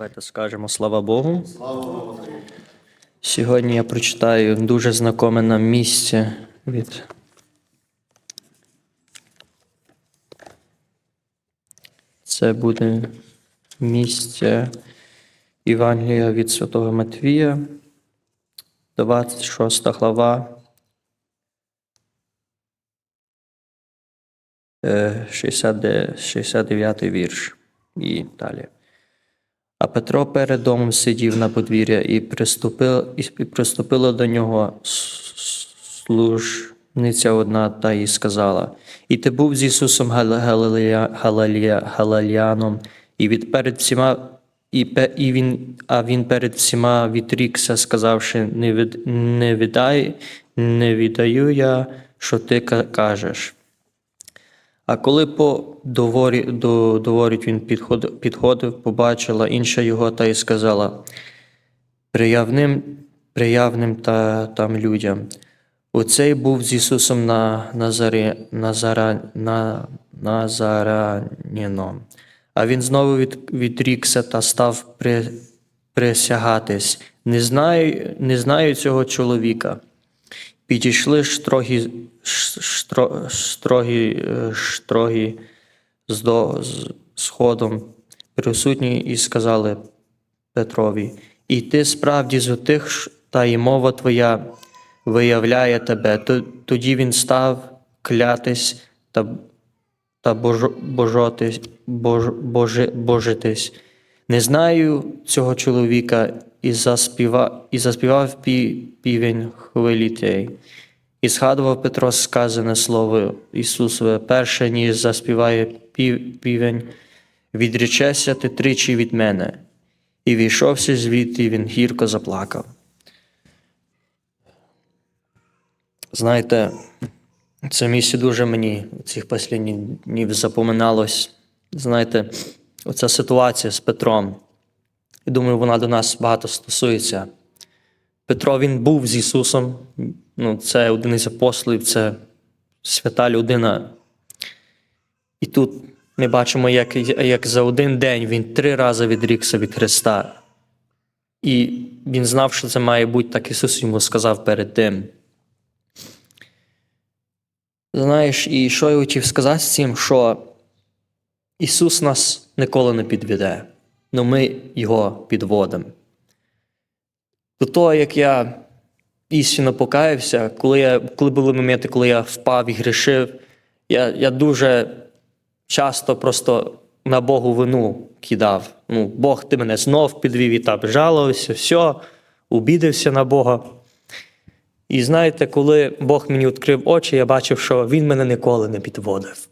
Давайте скажемо слава Богу. Сьогодні я прочитаю дуже знакоме нам місце від Це буде місце Євангелія від Святого Матвія, 26 глава, е, 60 69 вірш і далі. А Петро перед домом сидів на подвір'я і приступив, і приступила до нього служниця одна та й сказала: І ти був з Ісусом Гал- Галилея- Галилея- Галилеяном, і від перед всіма, і, і він, а він перед всіма відрікся, сказавши: Не, від, не віддай, не віддаю я, що ти кажеш. А коли по доворі, до, доворіть він підходив, підходив, побачила інша його та й сказала приявним, приявним та там людям. Оцей був з Ісусом на Назарі, Назара, на, Назараніном. А він знову від, відрікся та став при, присягатись. Не знаю, не знаю цього чоловіка. Підійшли штрогі, штро, строгі, е, штрогі з, до, з сходом присутні і сказали Петрові: І ти справді з отих, та й мова твоя виявляє тебе. Тоді він став клятись та, та божо, божотись, бож, божи, божитись. Не знаю цього чоловіка і заспівав, і заспівав пі, півень хвилі тей. І згадував Петро сказане слово Ісусове, перше, ніж заспіває пів, півень, відречешся ти тричі від мене. І війшовся звідти, він гірко заплакав. Знаєте, це місце дуже мені цих останніх днів запоминалось. Знаєте, оця ситуація з Петром. І думаю, вона до нас багато стосується. Петро він був з Ісусом. Ну, це один із апостолів, це свята людина. І тут ми бачимо, як, як за один день він три рази відрікся від Христа. І він знав, що це має бути, так Ісус йому сказав перед тим. Знаєш, і що я хотів сказати з цим, що Ісус нас ніколи не підведе, але ми Його підводимо. До того, як я істинно покаявся, коли, я, коли були моменти, коли я впав і грішив, я, я дуже часто просто на Богу вину кидав. Ну, Бог ти мене знов підвів і так жалувався, все, обідався на Бога. І знаєте, коли Бог мені відкрив очі, я бачив, що Він мене ніколи не підводив.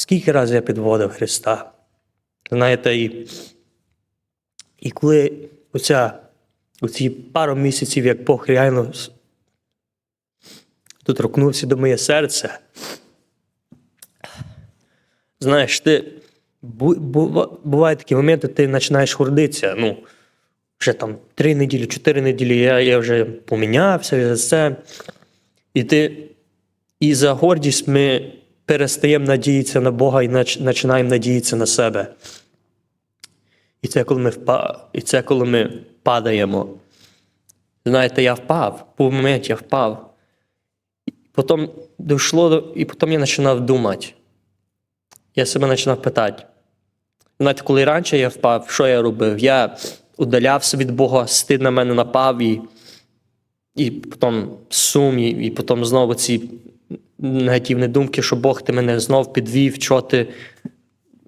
Скільки разів я підводив Христа? Знаєте, і, і коли оця, оці пару місяців, як Бог реально доторкнувся до моє серце, знаєш, ти бувають такі моменти, ти починаєш гордитися. Ну, вже там три неділі, чотири неділі я, я вже помінявся за це. І ти і за гордість ми перестаємо надіятися на Бога і починаємо надіятися на себе. І це коли ми впа... і це коли ми падаємо. Знаєте, я впав, був момент, я впав. Потім дійшло і потім я починав думати. Я себе починав питати. Знаєте, коли раніше я впав, що я робив? Я удалявся від Бога, стид на мене напав, і, і потім сум, і, і потім знову ці негативні думки, що Бог ти мене знов підвів, що ти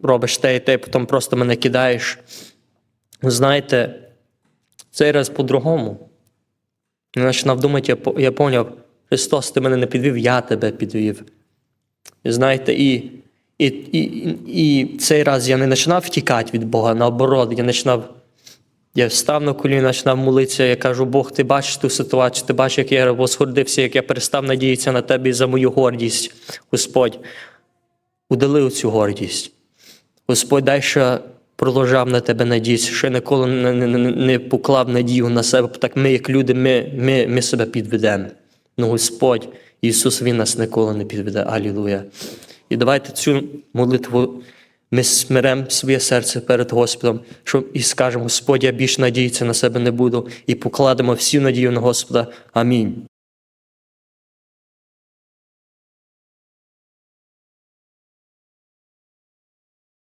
робиш те і те, потім просто мене кидаєш. Знаєте, цей раз по-другому. Я починав думати, я, поняв, Христос, ти мене не підвів, я тебе підвів. Знаєте, і, і, і, і цей раз я не починав втікати від Бога, наоборот, я починав. Я став на коліна, починав молитися, я кажу, Бог, ти бачиш ту ситуацію, ти бачиш, як я восхордився, як я перестав надіятися на тебе за мою гордість, Господь. Удали цю гордість. Господь дай ще продовжав на тебе надіятися, я ніколи не, не, не, поклав надію на себе, так ми, як люди, ми, ми, ми себе підведемо. Ну, Господь, Ісус, Він нас ніколи не підведе. Алілуя. І давайте цю молитву ми смиремо своє серце перед Господом, що і скажемо, Господь, я більше надіятися на себе не буду, і покладемо всю надію на Господа. Амінь.